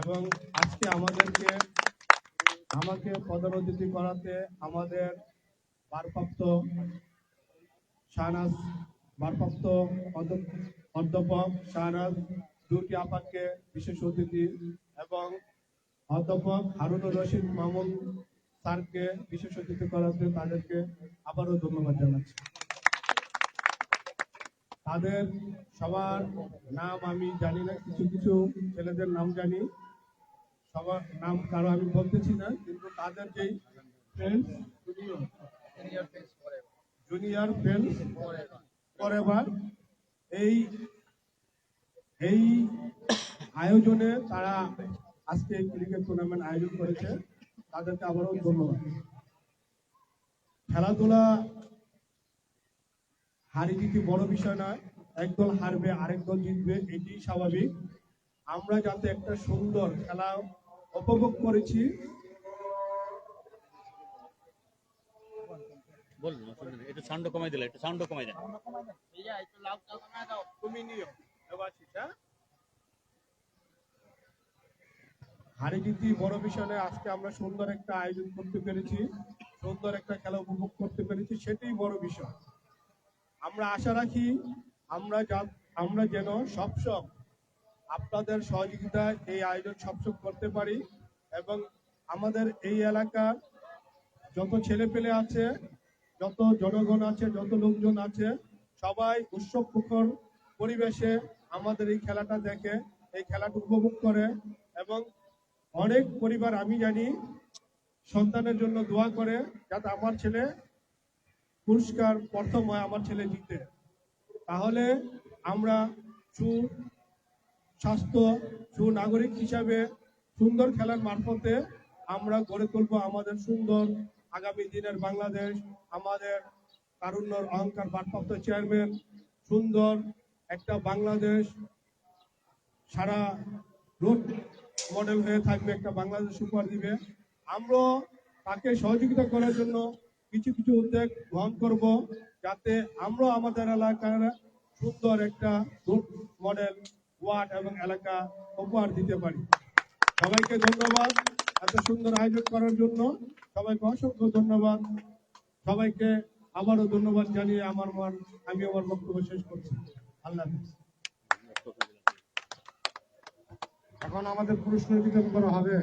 এবং আজকে আমাদেরকে, আমাকে প্রধান অতিথি করাতে আমাদের ভারপ্রাপ্ত শাহনাজ, ভারপ্রাপ্ত অধ্যাপক শাহনাজ দুটি আপাকে বিশেষ অতিথি এবং অধ্যাপক হারুনুর রশিদ মামুন স্যারকে বিশেষ অতিথি করাতে তাদেরকে আবারও ধন্যবাদ জানাচ্ছি। তাদের সবার নাম আমি জানি না, কিছু কিছু ছেলেদের নাম জানি। সবার নাম কারও আমি বলতেছি না, কিন্তু তাদের যেই জুনিয়র ফ্রেন্ডস এই এই আয়োজনে তারা আজকে ক্রিকেট টুর্নামেন্ট আয়োজন করেছে, তাদেরকে আবারও ধন্যবাদ। খেলাধুলা হারি জিতি বড় বিষয় নয়, একদল হারবে, আরেক দল জিতবে এটি স্বাভাবিক। আমরা যাতে একটা সুন্দর খেলা উপভোগ করেছি। বলুন অসুবিধা একটু সাউন্ড কমাই দিলে একটু সাউন্ড কমাই দেন। তুমি নিও দেবাশিস হারি জিতি বড় বিষয় নয় আজকে আমরা সুন্দর একটা আয়োজন করতে পেরেছি সুন্দর একটা খেলা উপভোগ করতে পেরেছি সেটাই বড় বিষয় আমরা আশা রাখি আমরা আমরা যেন সবসব আপনাদের সহযোগিতায় এই আয়োজন সবসব করতে পারি এবং আমাদের এই এলাকার যত ছেলে পেলে আছে, যত জনগণ আছে, যত লোকজন আছে, সবাই উৎসব মুখর পরিবেশে আমাদের এই খেলাটা দেখে, এই খেলাটা উপভোগ করে এবং অনেক পরিবার আমি জানি সন্তানের জন্য দোয়া করে যাতে আমার ছেলে পুরস্কার প্রথম হয় আমার ছেলে জিতে। তাহলে আমরা সু স্বাস্থ্য সুনাগরিক হিসাবে সুন্দর খেলার মারফতে আমরা গড়ে তুলবো আমাদের সুন্দর আগামী দিনের বাংলাদেশ, আমাদের তারুণ্যর অহংকার ভারপ্রাপ্ত চেয়ারম্যান, সুন্দর একটা বাংলাদেশ, সারা রোড মডেল হয়ে থাকবে, একটা বাংলাদেশ উপহার দিবে। আমরা তাকে সহযোগিতা করার জন্য কিছু কিছু উদ্যোগ গ্রহণ করব যাতে আমরা আমাদের এলাকার সুন্দর একটা রোড মডেল ওয়ার্ড এবং এলাকা উপহার দিতে পারি। সবাইকে ধন্যবাদ এত সুন্দর আয়োজন করার জন্য। সবাইকে অসংখ্য ধন্যবাদ। সবাইকে আবারও ধন্যবাদ জানিয়ে আমার মন, আমি আমার বক্তব্য শেষ করছি। আল্লাহ এখন আমাদের পুরস্কার বিতরণ করা হবে।